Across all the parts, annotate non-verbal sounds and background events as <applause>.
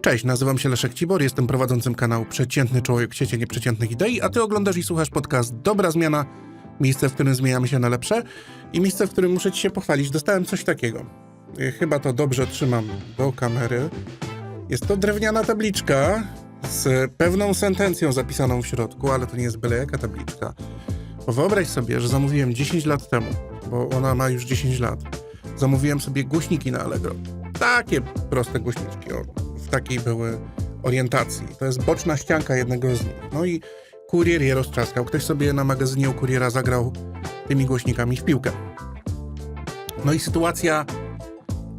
Cześć, nazywam się Leszek Cibor, jestem prowadzącym kanału Przeciętny Człowiek w świecie nieprzeciętnych idei, a ty oglądasz i słuchasz podcast Dobra Zmiana, miejsce, w którym zmieniamy się na lepsze i miejsce, w którym muszę ci się pochwalić. Dostałem coś takiego. Y, Chyba to dobrze trzymam do kamery. Jest to drewniana tabliczka z pewną sentencją zapisaną w środku, ale to nie jest byle jaka tabliczka. Bo wyobraź sobie, że zamówiłem 10 lat temu, bo ona ma już 10 lat, zamówiłem sobie głośniki na Allegro. Takie proste głośniczki, o, w takiej były orientacji. To jest boczna ścianka jednego z nich. No i kurier je roztrzaskał. Ktoś sobie na magazynie u kuriera zagrał tymi głośnikami w piłkę. No i sytuacja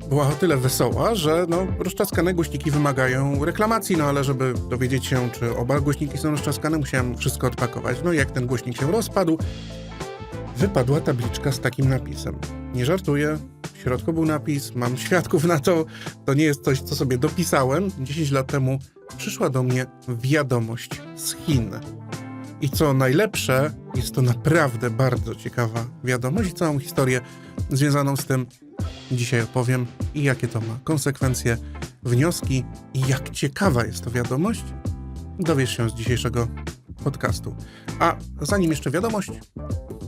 była o tyle wesoła, że no, rozczaskane głośniki wymagają reklamacji, no ale żeby dowiedzieć się, czy oba głośniki są rozczaskane, musiałem wszystko odpakować. No jak ten głośnik się rozpadł, wypadła tabliczka z takim napisem. Nie żartuję, w środku był napis, mam świadków na to, to nie jest coś, co sobie dopisałem. 10 lat temu przyszła do mnie wiadomość z Chin. I co najlepsze, jest to naprawdę bardzo ciekawa wiadomość i całą historię związaną z tym dzisiaj opowiem i jakie to ma konsekwencje, wnioski i jak ciekawa jest to wiadomość, dowiesz się z dzisiejszego podcastu. A zanim jeszcze wiadomość,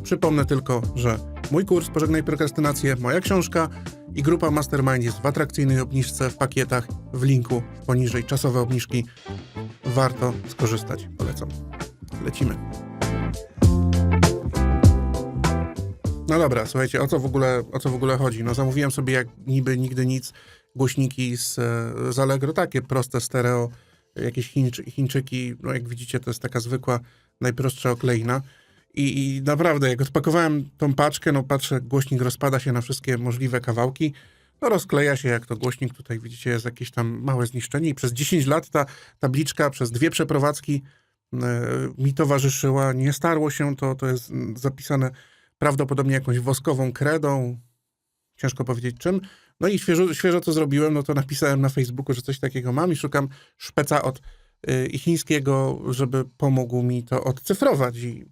przypomnę tylko, że mój kurs Pożegnaj prokrastynację, moja książka i grupa Mastermind jest w atrakcyjnej obniżce w pakietach w linku poniżej czasowe obniżki. Warto skorzystać, polecam. Lecimy. No dobra, słuchajcie, o co w ogóle, o co w ogóle chodzi? No zamówiłem sobie jak niby nigdy nic głośniki z, z Allegro, takie proste stereo, jakieś Chińczy, Chińczyki, no jak widzicie to jest taka zwykła, najprostsza okleina. I, I naprawdę, jak odpakowałem tą paczkę, no patrzę, głośnik rozpada się na wszystkie możliwe kawałki, no rozkleja się jak to głośnik, tutaj widzicie jest jakieś tam małe zniszczenie i przez 10 lat ta tabliczka, przez dwie przeprowadzki e, mi towarzyszyła, nie starło się to, to jest mm, zapisane prawdopodobnie jakąś woskową kredą, ciężko powiedzieć czym. No i świeżo, świeżo co zrobiłem, no to napisałem na Facebooku, że coś takiego mam i szukam szpeca od y, chińskiego, żeby pomógł mi to odcyfrować. I,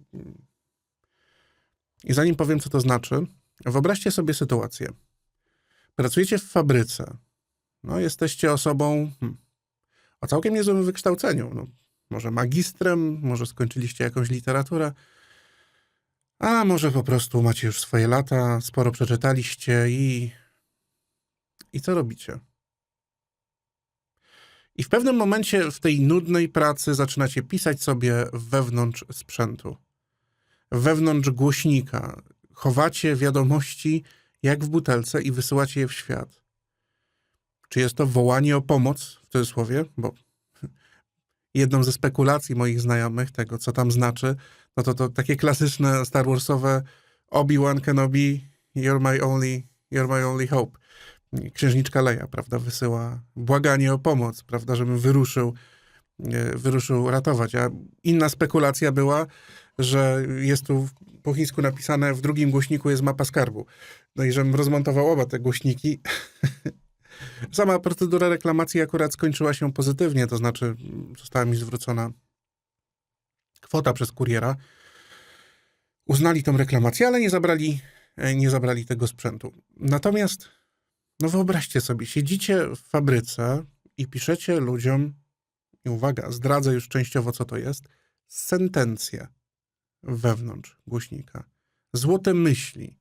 I zanim powiem, co to znaczy, wyobraźcie sobie sytuację. Pracujecie w fabryce. No, jesteście osobą hmm, o całkiem niezłym wykształceniu. No, może magistrem, może skończyliście jakąś literaturę. A może po prostu macie już swoje lata, sporo przeczytaliście i. I co robicie? I w pewnym momencie w tej nudnej pracy zaczynacie pisać sobie wewnątrz sprzętu, wewnątrz głośnika. Chowacie wiadomości jak w butelce i wysyłacie je w świat. Czy jest to wołanie o pomoc, w cudzysłowie, bo jedną ze spekulacji moich znajomych, tego co tam znaczy, no to to takie klasyczne Star Warsowe Obi-Wan Kenobi, you're my only, you're my only hope. Księżniczka Leia, prawda, wysyła błaganie o pomoc, prawda, żebym wyruszył, e, wyruszył ratować. A inna spekulacja była, że jest tu po chińsku napisane, w drugim głośniku jest mapa skarbu. No i żebym rozmontował oba te głośniki. <laughs> Sama procedura reklamacji akurat skończyła się pozytywnie, to znaczy mm, została mi zwrócona kwota przez kuriera. Uznali tą reklamację, ale nie zabrali, e, nie zabrali tego sprzętu. Natomiast, no wyobraźcie sobie, siedzicie w fabryce i piszecie ludziom, i uwaga, zdradzę już częściowo, co to jest, sentencje wewnątrz głośnika, złote myśli.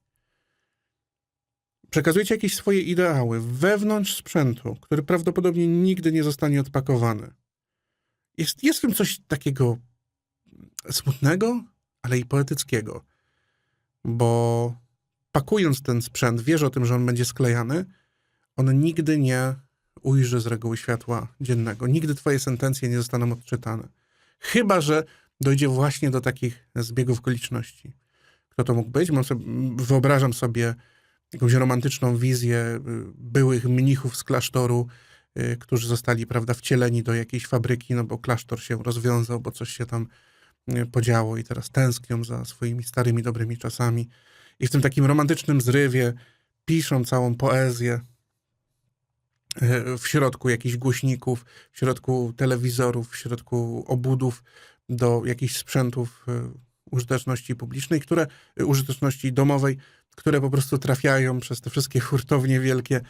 Przekazujecie jakieś swoje ideały wewnątrz sprzętu, który prawdopodobnie nigdy nie zostanie odpakowany. Jest, jest w tym coś takiego smutnego, ale i poetyckiego, bo pakując ten sprzęt, wiesz o tym, że on będzie sklejany, on nigdy nie ujrzy z reguły światła dziennego. Nigdy twoje sentencje nie zostaną odczytane. Chyba, że dojdzie właśnie do takich zbiegów okoliczności. Kto to mógł być? Sobie, wyobrażam sobie jakąś romantyczną wizję y, byłych mnichów z klasztoru, y, którzy zostali, prawda, wcieleni do jakiejś fabryki, no bo klasztor się rozwiązał, bo coś się tam y, podziało i teraz tęsknią za swoimi starymi, dobrymi czasami. I w tym takim romantycznym zrywie piszą całą poezję w środku jakichś głośników, w środku telewizorów, w środku obudów do jakichś sprzętów użyteczności publicznej, które, użyteczności domowej, które po prostu trafiają przez te wszystkie hurtownie wielkie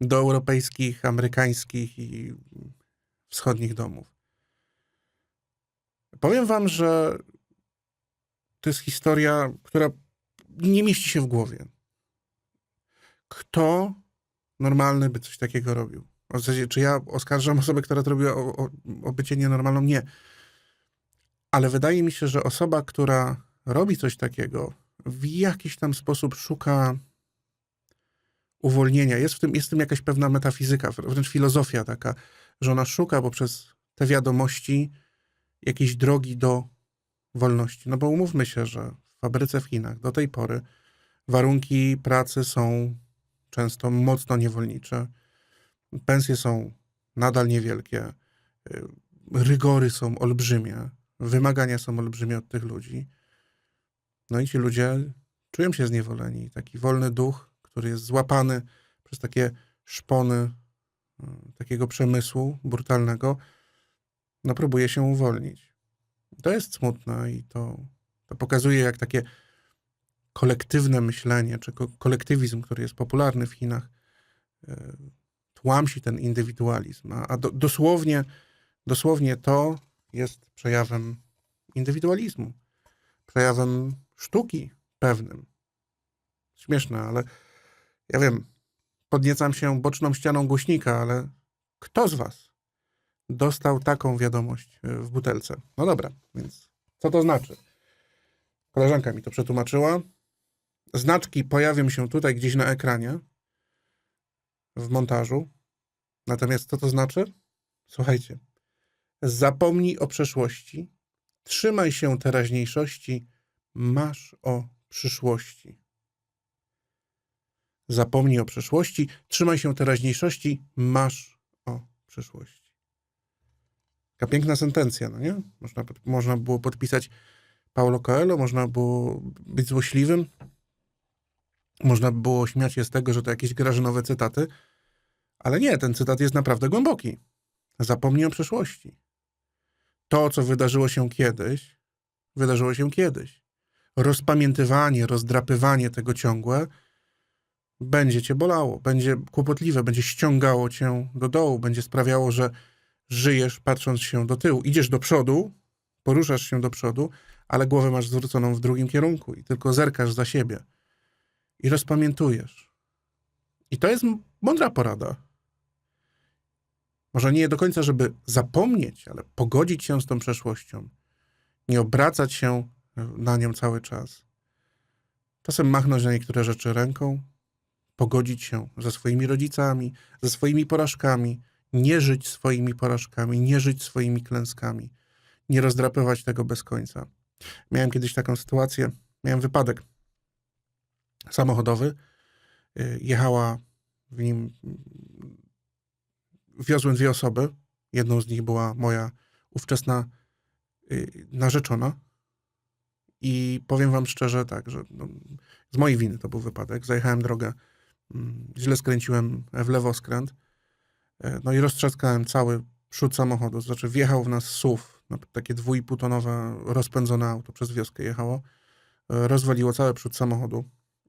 do europejskich, amerykańskich i wschodnich domów. Powiem wam, że to jest historia, która nie mieści się w głowie. Kto normalny by coś takiego robił? W czy ja oskarżam osobę, która to robiła o, o, o bycie nienormalną? Nie. Ale wydaje mi się, że osoba, która robi coś takiego, w jakiś tam sposób szuka uwolnienia. Jest w tym, jest w tym jakaś pewna metafizyka, wręcz filozofia taka, że ona szuka poprzez te wiadomości jakiejś drogi do wolności. No bo umówmy się, że w fabryce w Chinach do tej pory warunki pracy są często mocno niewolnicze, pensje są nadal niewielkie, y, rygory są olbrzymie, wymagania są olbrzymie od tych ludzi. No i ci ludzie czują się zniewoleni. Taki wolny duch, który jest złapany przez takie szpony y, takiego przemysłu brutalnego, no próbuje się uwolnić. To jest smutne i to, to pokazuje, jak takie kolektywne myślenie, czy ko- kolektywizm, który jest popularny w Chinach, y, tłamsi ten indywidualizm. A, a do, dosłownie, dosłownie to jest przejawem indywidualizmu, przejawem sztuki pewnym. Śmieszne, ale ja wiem, podniecam się boczną ścianą głośnika, ale kto z was dostał taką wiadomość y, w butelce? No dobra, więc co to znaczy? Koleżanka mi to przetłumaczyła. Znaczki pojawią się tutaj gdzieś na ekranie w montażu. Natomiast co to znaczy? Słuchajcie. Zapomnij o przeszłości, trzymaj się teraźniejszości, masz o przyszłości. Zapomnij o przeszłości, trzymaj się teraźniejszości, masz o przyszłości. Taka piękna sentencja, no nie? Można, można było podpisać Paulo Coelho, można było być złośliwym, można by było śmiać się z tego, że to jakieś grażynowe cytaty, ale nie, ten cytat jest naprawdę głęboki. Zapomnij o przeszłości. To, co wydarzyło się kiedyś, wydarzyło się kiedyś. Rozpamiętywanie, rozdrapywanie tego ciągłe będzie cię bolało, będzie kłopotliwe, będzie ściągało cię do dołu, będzie sprawiało, że żyjesz patrząc się do tyłu. Idziesz do przodu, poruszasz się do przodu, ale głowę masz zwróconą w drugim kierunku i tylko zerkasz za siebie i rozpamiętujesz. I to jest mądra porada. Może nie do końca, żeby zapomnieć, ale pogodzić się z tą przeszłością. Nie obracać się na nią cały czas. Czasem machnąć na niektóre rzeczy ręką, pogodzić się ze swoimi rodzicami, ze swoimi porażkami, nie żyć swoimi porażkami, nie żyć swoimi klęskami, nie rozdrapywać tego bez końca. Miałem kiedyś taką sytuację, miałem wypadek samochodowy. Y, Jechała w nim, wiozłem dwie osoby. Jedną z nich była moja ówczesna y, narzeczona. I powiem wam szczerze tak, że no, z mojej winy to był wypadek. Zajechałem drogę, mm, źle skręciłem w lewo skręt. E, No i roztrzaskałem cały przód samochodu. Znaczy wjechał w nas SUV, no, takie dwójpół tonowe rozpędzone auto przez wioskę jechało. E, Rozwaliło cały przód samochodu.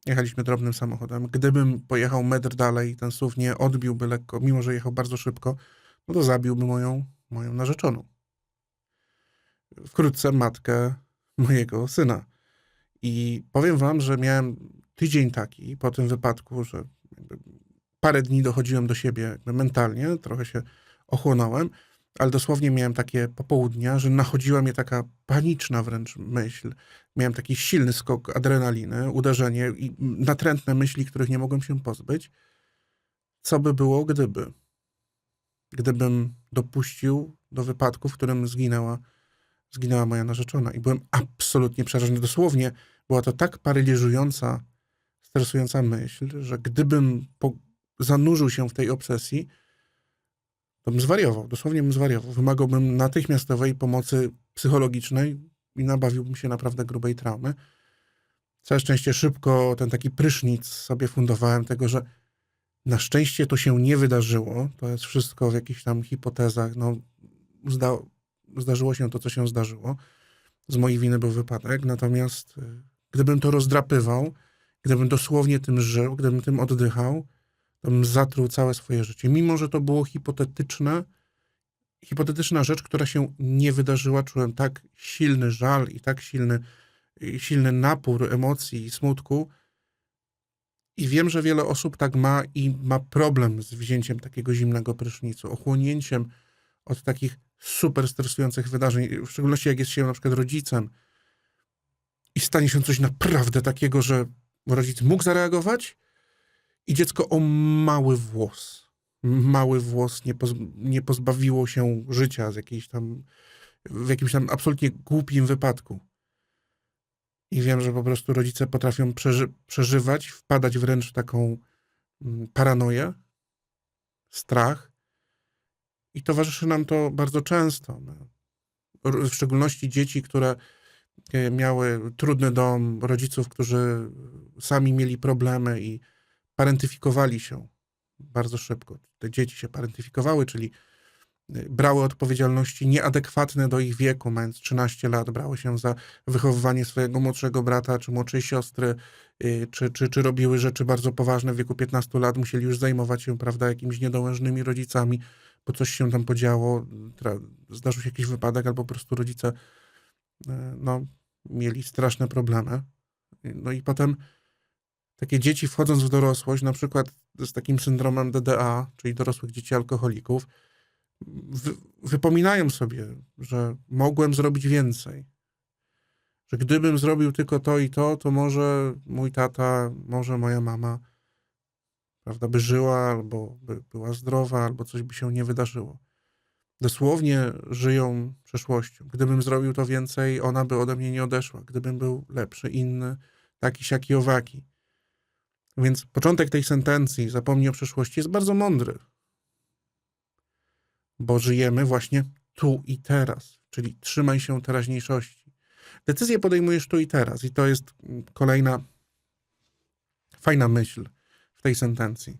Jechaliśmy drobnym samochodem. Gdybym pojechał metr dalej, ten SUV nie odbiłby lekko, mimo że jechał bardzo szybko, no to zabiłby moją, moją narzeczoną. Wkrótce matkę mojego syna. I powiem wam, że miałem tydzień taki po tym wypadku, że parę dni dochodziłem do siebie mentalnie, trochę się ochłonąłem, ale dosłownie miałem takie popołudnia, że nachodziła mnie taka paniczna wręcz myśl. Miałem taki silny skok adrenaliny, uderzenie i natrętne myśli, których nie mogłem się pozbyć. Co by było, gdyby? Gdybym dopuścił do wypadku, w którym zginęła, zginęła moja narzeczona. I byłem absolutnie przerażony. Dosłownie była to tak paraliżująca, stresująca myśl, że gdybym po, zanurzył się w tej obsesji, to bym zwariował, dosłownie bym zwariował. Wymagałbym natychmiastowej pomocy psychologicznej i nabawiłbym się naprawdę grubej traumy. Całe szczęście szybko ten taki prysznic sobie fundowałem tego, że na szczęście to się nie wydarzyło. To jest wszystko w jakichś tam hipotezach. No, zda, zdarzyło się to, co się zdarzyło. Z mojej winy był wypadek. Natomiast y, gdybym to rozdrapywał, gdybym dosłownie tym żył, gdybym tym oddychał, to bym zatruł całe swoje życie. Mimo, że to było hipotetyczne, hipotetyczna rzecz, która się nie wydarzyła, czułem tak silny żal i tak silny, silny napór emocji i smutku. I wiem, że wiele osób tak ma i ma problem z wzięciem takiego zimnego prysznicu, ochłonięciem od takich super stresujących wydarzeń, w szczególności jak jest się na przykład rodzicem i stanie się coś naprawdę takiego, że rodzic mógł zareagować i dziecko o mały włos, mały włos nie, nie pozbawiło się życia z jakiejś tam, w jakimś tam absolutnie głupim wypadku. I wiem, że po prostu rodzice potrafią przeży przeżywać, wpadać wręcz w taką mm, paranoję, strach. I towarzyszy nam to bardzo często. No. W szczególności dzieci, które e, miały trudny dom, rodziców, którzy sami mieli problemy i parentyfikowali się bardzo szybko. Te dzieci się parentyfikowały, czyli y, brały odpowiedzialności nieadekwatne do ich wieku, mając 13 lat, brały się za wychowywanie swojego młodszego brata czy młodszej siostry, y, czy, czy, czy robiły rzeczy bardzo poważne w wieku 15 lat, musieli już zajmować się, prawda, jakimiś niedołężnymi rodzicami, bo coś się tam podziało, zdarzył się jakiś wypadek, albo po prostu rodzice y, no, mieli straszne problemy. No i potem takie dzieci wchodząc w dorosłość, na przykład z takim syndromem DDA, czyli dorosłych dzieci alkoholików, wy, wypominają sobie, że mogłem zrobić więcej. Że gdybym zrobił tylko to i to, to może mój tata, może moja mama, prawda, by żyła, albo by była zdrowa, albo coś by się nie wydarzyło. Dosłownie żyją przeszłością. Gdybym zrobił to więcej, ona by ode mnie nie odeszła. Gdybym był lepszy, inny, taki, siaki, owaki. Więc początek tej sentencji, zapomnij o przeszłości, jest bardzo mądry. Bo żyjemy właśnie tu i teraz, czyli trzymaj się teraźniejszości. Decyzję podejmujesz tu i teraz, i to jest kolejna fajna myśl tej sentencji.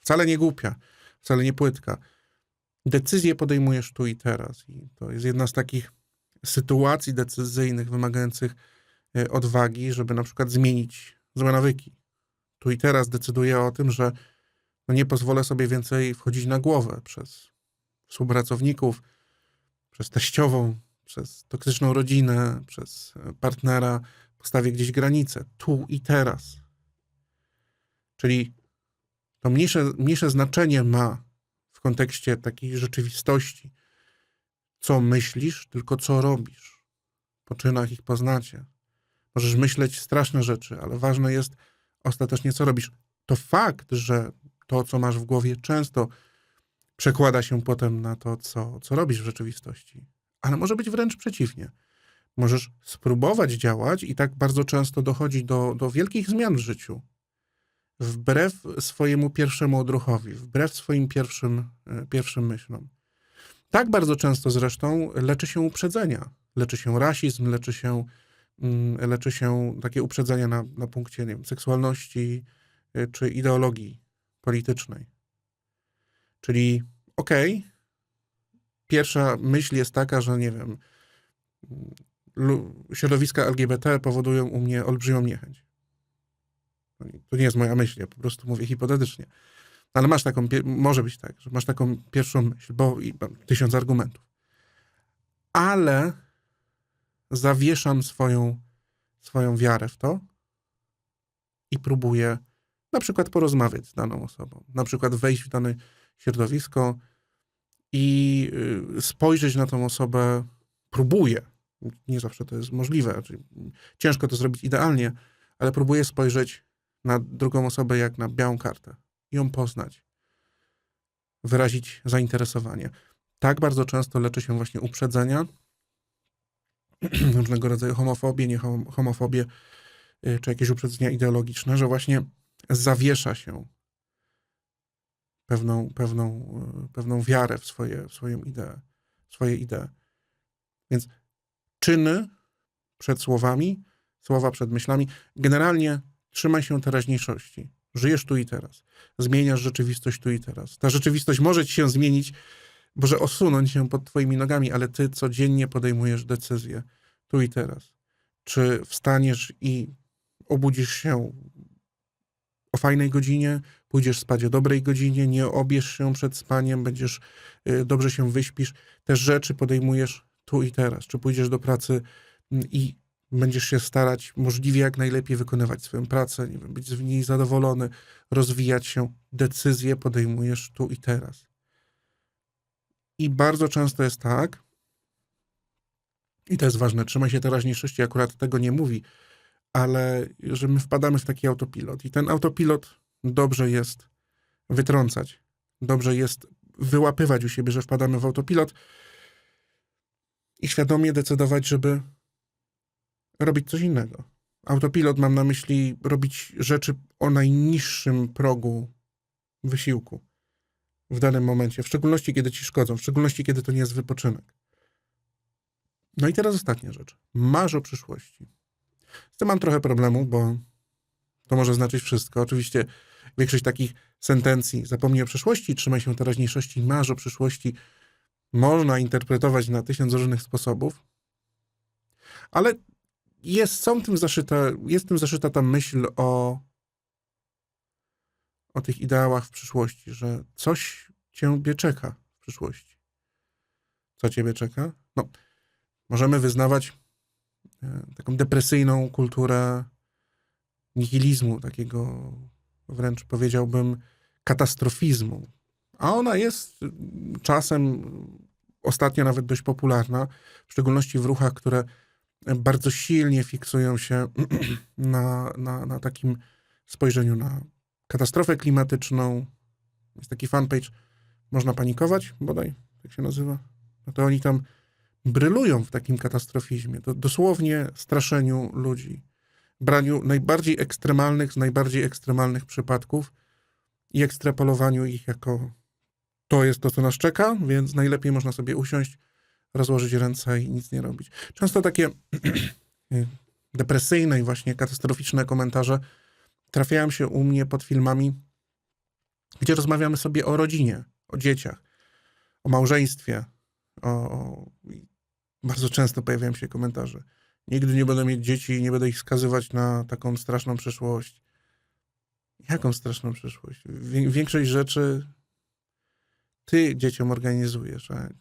Wcale nie głupia, wcale nie płytka. Decyzję podejmujesz tu i teraz, i to jest jedna z takich sytuacji decyzyjnych wymagających e, odwagi, żeby na przykład zmienić złe nawyki tu i teraz decyduję o tym, że no nie pozwolę sobie więcej wchodzić na głowę przez współpracowników, przez teściową, przez toksyczną rodzinę, przez partnera. Postawię gdzieś granicę. Tu i teraz. Czyli to mniejsze, mniejsze znaczenie ma w kontekście takiej rzeczywistości, co myślisz, tylko co robisz. Po czynach ich poznacie. Możesz myśleć straszne rzeczy, ale ważne jest, ostatecznie co robisz. To fakt, że to, co masz w głowie, często przekłada się potem na to, co, co robisz w rzeczywistości. Ale może być wręcz przeciwnie. Możesz spróbować działać i tak bardzo często dochodzi do, do wielkich zmian w życiu. Wbrew swojemu pierwszemu odruchowi, wbrew swoim pierwszym, e, pierwszym myślom. Tak bardzo często zresztą leczy się uprzedzenia. Leczy się rasizm, leczy się Mm, leczy się takie uprzedzenia na, na punkcie nie wiem, seksualności y, czy ideologii politycznej. Czyli okej, okay, pierwsza myśl jest taka, że nie wiem, środowiska LGBT powodują u mnie olbrzymią niechęć. To nie jest moja myśl, ja po prostu mówię hipotetycznie. Ale masz taką, może być tak, że masz taką pierwszą myśl, bo i mam tysiąc argumentów. Ale zawieszam swoją, swoją wiarę w to i próbuję na przykład porozmawiać z daną osobą, na przykład wejść w dane środowisko i y, spojrzeć na tą osobę, próbuję, nie zawsze to jest możliwe, ciężko to zrobić idealnie, ale próbuję spojrzeć na drugą osobę jak na białą kartę, ją poznać, wyrazić zainteresowanie. Tak bardzo często leczy się właśnie uprzedzenia, <clears throat> różnego rodzaju homofobię, nie homofobię, y, czy jakieś uprzedzenia ideologiczne, że właśnie zawiesza się pewną, pewną, y, pewną wiarę w, swoje, w swoją ideę, w swoje idee. Więc czyny przed słowami, słowa przed myślami. Generalnie trzymaj się teraźniejszości. Żyjesz tu i teraz. Zmieniasz rzeczywistość tu i teraz. Ta rzeczywistość może ci się zmienić może osunąć się pod twoimi nogami, ale ty codziennie podejmujesz decyzję tu i teraz. Czy wstaniesz i obudzisz się o fajnej godzinie, pójdziesz spać o dobrej godzinie, nie obierz się przed spaniem, będziesz y, dobrze się wyśpisz. Te rzeczy podejmujesz tu i teraz. Czy pójdziesz do pracy mm, i będziesz się starać możliwie jak najlepiej wykonywać swoją pracę, nie wiem, być z niej zadowolony, rozwijać się. Decyzje podejmujesz tu i teraz. I bardzo często jest tak, i to jest ważne, trzymaj się teraźniejszości, akurat tego nie mówi, ale że my wpadamy w taki autopilot i ten autopilot dobrze jest wytrącać. Dobrze jest wyłapywać u siebie, że wpadamy w autopilot i świadomie decydować, żeby robić coś innego. Autopilot mam na myśli robić rzeczy o najniższym progu wysiłku w danym momencie, w szczególności kiedy ci szkodzą, w szczególności kiedy to nie jest wypoczynek. No i teraz ostatnia rzecz. Masz o przyszłości. Z tym mam trochę problemu, bo to może znaczyć wszystko. Oczywiście większość takich sentencji zapomnij o przeszłości, trzymaj się teraźniejszości, masz o przyszłości można interpretować na tysiąc różnych sposobów, ale jest, są tym zaszyta, jest tym zaszyta ta myśl o, o tych ideałach w przyszłości, że coś ciebie czeka w przyszłości. Co ciebie czeka? No, możemy wyznawać e, taką depresyjną kulturę nihilizmu, takiego wręcz powiedziałbym katastrofizmu. A ona jest mm, czasem ostatnio nawet dość popularna, w szczególności w ruchach, które bardzo silnie fiksują się <clears throat> na, na, na takim spojrzeniu na katastrofę klimatyczną. Jest taki fanpage, można panikować, bodaj, jak się nazywa. No to oni tam brylują w takim katastrofizmie, to dosłownie straszeniu ludzi, braniu najbardziej ekstremalnych z najbardziej ekstremalnych przypadków i ekstrapolowaniu ich jako to jest to, co nas czeka, więc najlepiej można sobie usiąść, rozłożyć ręce i nic nie robić. Często takie <clears throat> depresyjne i właśnie katastroficzne komentarze trafiają się u mnie pod filmami, gdzie rozmawiamy sobie o rodzinie, o dzieciach, o małżeństwie, o. Bardzo często pojawiają się komentarze. Nigdy nie będę mieć dzieci i nie będę ich skazywać na taką straszną przyszłość. Jaką straszną przyszłość? Większość rzeczy ty dzieciom organizujesz. że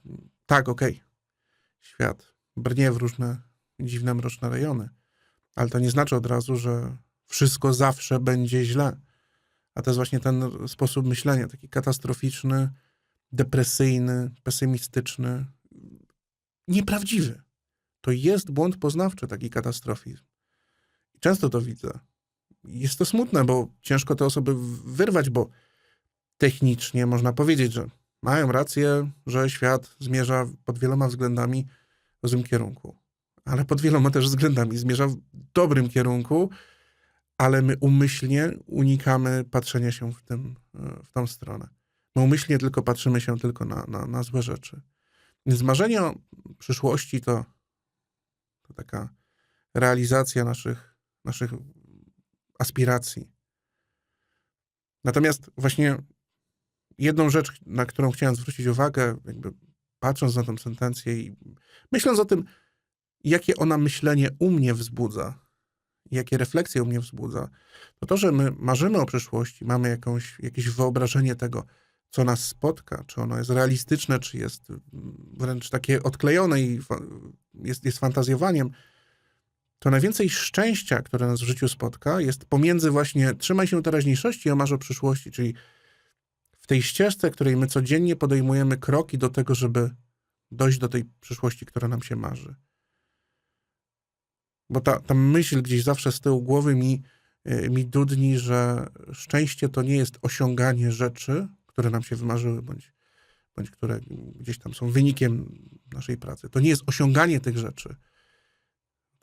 Tak, okej. Świat brnie w różne dziwne, mroczne rejony. Ale to nie znaczy od razu, że wszystko zawsze będzie źle. A to jest właśnie ten sposób myślenia, taki katastroficzny, depresyjny, pesymistyczny, nieprawdziwy. To jest błąd poznawczy, taki katastrofizm. I często to widzę. Jest to smutne, bo ciężko te osoby wyrwać, bo technicznie można powiedzieć, że mają rację, że świat zmierza pod wieloma względami w złym kierunku. Ale pod wieloma też względami zmierza w dobrym kierunku, ale my umyślnie unikamy patrzenia się w, tym, e, w tą stronę. My umyślnie tylko patrzymy się tylko na, na, na złe rzeczy. Więc marzenie o przyszłości to, to taka realizacja naszych, naszych aspiracji. Natomiast właśnie jedną rzecz, na którą chciałem zwrócić uwagę, jakby patrząc na tę sentencję i myśląc o tym, jakie ona myślenie u mnie wzbudza, jakie refleksje u mnie wzbudza, to to, że my marzymy o przyszłości, mamy jakąś, jakieś wyobrażenie tego, co nas spotka, czy ono jest realistyczne, czy jest mm, wręcz takie odklejone i jest, jest fantazjowaniem, to najwięcej szczęścia, które nas w życiu spotka, jest pomiędzy właśnie trzymaj się teraźniejszości, a masz o przyszłości, czyli tej ścieżce, której my codziennie podejmujemy kroki do tego, żeby dojść do tej przyszłości, która nam się marzy. Bo ta, ta myśl gdzieś zawsze z tyłu głowy mi, y, mi dudni, że szczęście to nie jest osiąganie rzeczy, które nam się wymarzyły, bądź, bądź które gdzieś tam są wynikiem naszej pracy. To nie jest osiąganie tych rzeczy.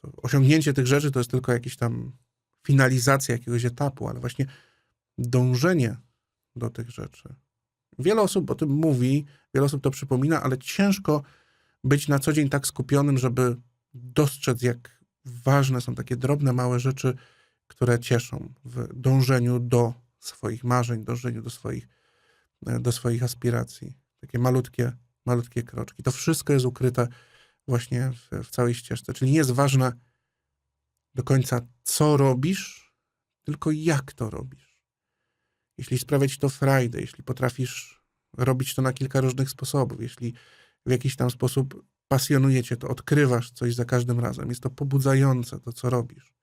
To osiągnięcie tych rzeczy to jest tylko jakiś tam finalizacja jakiegoś etapu, ale właśnie dążenie do tych rzeczy. Wiele osób o tym mówi, wiele osób to przypomina, ale ciężko być na co dzień tak skupionym, żeby dostrzec, jak ważne są takie drobne, małe rzeczy, które cieszą w dążeniu do swoich marzeń, dążeniu do swoich, e, do swoich aspiracji. Takie malutkie, malutkie kroczki. To wszystko jest ukryte właśnie w, w całej ścieżce. Czyli nie jest ważne do końca, co robisz, tylko jak to robisz. Jeśli sprawia ci to frajdę, jeśli potrafisz robić to na kilka różnych sposobów, jeśli w jakiś tam sposób pasjonuje cię to, odkrywasz coś za każdym razem, jest to pobudzające to, co robisz,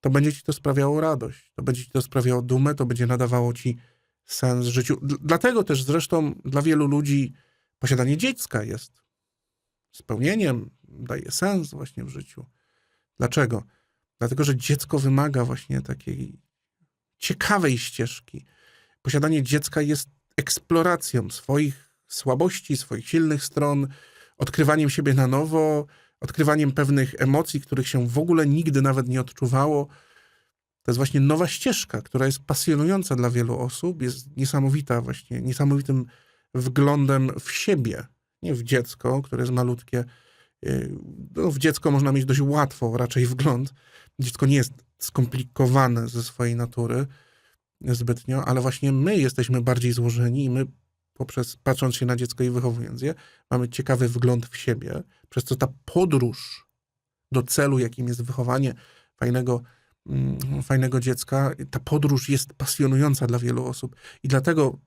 to będzie ci to sprawiało radość, to będzie ci to sprawiało dumę, to będzie nadawało ci sens życiu. Dl- Dlatego też zresztą dla wielu ludzi posiadanie dziecka jest spełnieniem, daje sens właśnie w życiu. Dlaczego? Dlatego, że dziecko wymaga właśnie takiej ciekawej ścieżki. Posiadanie dziecka jest eksploracją swoich słabości, swoich silnych stron, odkrywaniem siebie na nowo, odkrywaniem pewnych emocji, których się w ogóle nigdy nawet nie odczuwało. To jest właśnie nowa ścieżka, która jest pasjonująca dla wielu osób, jest niesamowita, właśnie niesamowitym wglądem w siebie, nie w dziecko, które jest malutkie. Yy, No, w dziecko można mieć dość łatwo raczej wgląd. Dziecko nie jest skomplikowane ze swojej natury zbytnio, ale właśnie my jesteśmy bardziej złożeni i my poprzez, patrząc się na dziecko i wychowując je, mamy ciekawy wgląd w siebie, przez co ta podróż do celu, jakim jest wychowanie fajnego, mm, fajnego dziecka, ta podróż jest pasjonująca dla wielu osób i dlatego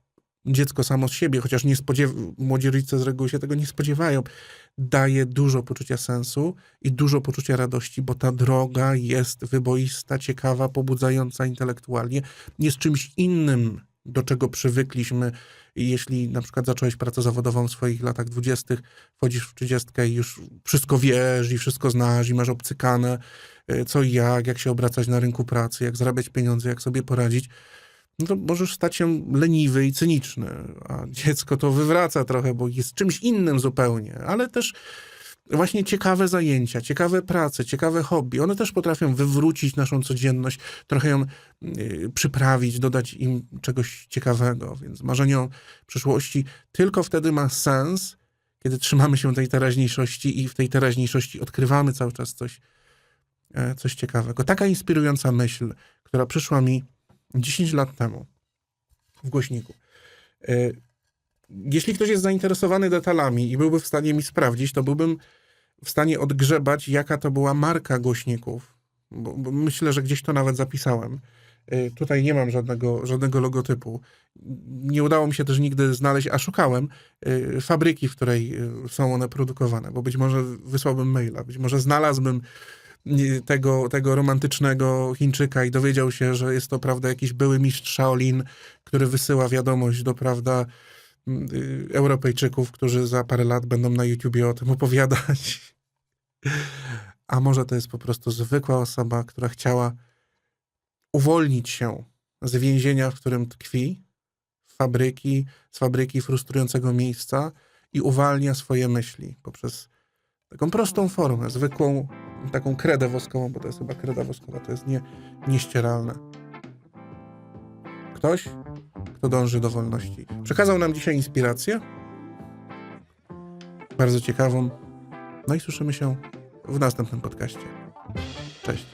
dziecko samo z siebie, chociaż nie spodziew- młodzi rodzice z reguły się tego nie spodziewają, daje dużo poczucia sensu i dużo poczucia radości, bo ta droga jest wyboista, ciekawa, pobudzająca intelektualnie, jest czymś innym, do czego przywykliśmy. Jeśli na przykład zacząłeś pracę zawodową w swoich latach dwudziestych, wchodzisz w trzydziestkę i już wszystko wiesz i wszystko znasz i masz obcykane, y, co i jak, jak się obracać na rynku pracy, jak zarabiać pieniądze, jak sobie poradzić, no to możesz stać się leniwy i cyniczny, a dziecko to wywraca trochę, bo jest czymś innym zupełnie, ale też właśnie ciekawe zajęcia, ciekawe prace, ciekawe hobby, one też potrafią wywrócić naszą codzienność, trochę ją y, przyprawić, dodać im czegoś ciekawego, więc marzenie o przyszłości tylko wtedy ma sens, kiedy trzymamy się tej teraźniejszości i w tej teraźniejszości odkrywamy cały czas coś, e, coś ciekawego. Taka inspirująca myśl, która przyszła mi 10 lat temu w głośniku. E, Jeśli ktoś jest zainteresowany detalami i byłby w stanie mi sprawdzić, to byłbym w stanie odgrzebać, jaka to była marka głośników. Bo, bo myślę, że gdzieś to nawet zapisałem. E, Tutaj nie mam żadnego, żadnego logotypu. Nie udało mi się też nigdy znaleźć, a szukałem e, fabryki, w której są one produkowane, bo być może wysłałbym maila, być może znalazłbym tego, tego romantycznego Chińczyka i dowiedział się, że jest to, prawda, jakiś były mistrz Shaolin, który wysyła wiadomość do, prawda, y, Europejczyków, którzy za parę lat będą na YouTubie o tym opowiadać. A może to jest po prostu zwykła osoba, która chciała uwolnić się z więzienia, w którym tkwi, fabryki, z fabryki frustrującego miejsca i uwalnia swoje myśli poprzez taką prostą formę, zwykłą taką kredę woskową, bo to jest chyba kreda woskowa, to jest nie, nieścieralne. Ktoś, kto dąży do wolności. Przekazał nam dzisiaj inspirację, bardzo ciekawą. No i słyszymy się w następnym podcaście. Cześć.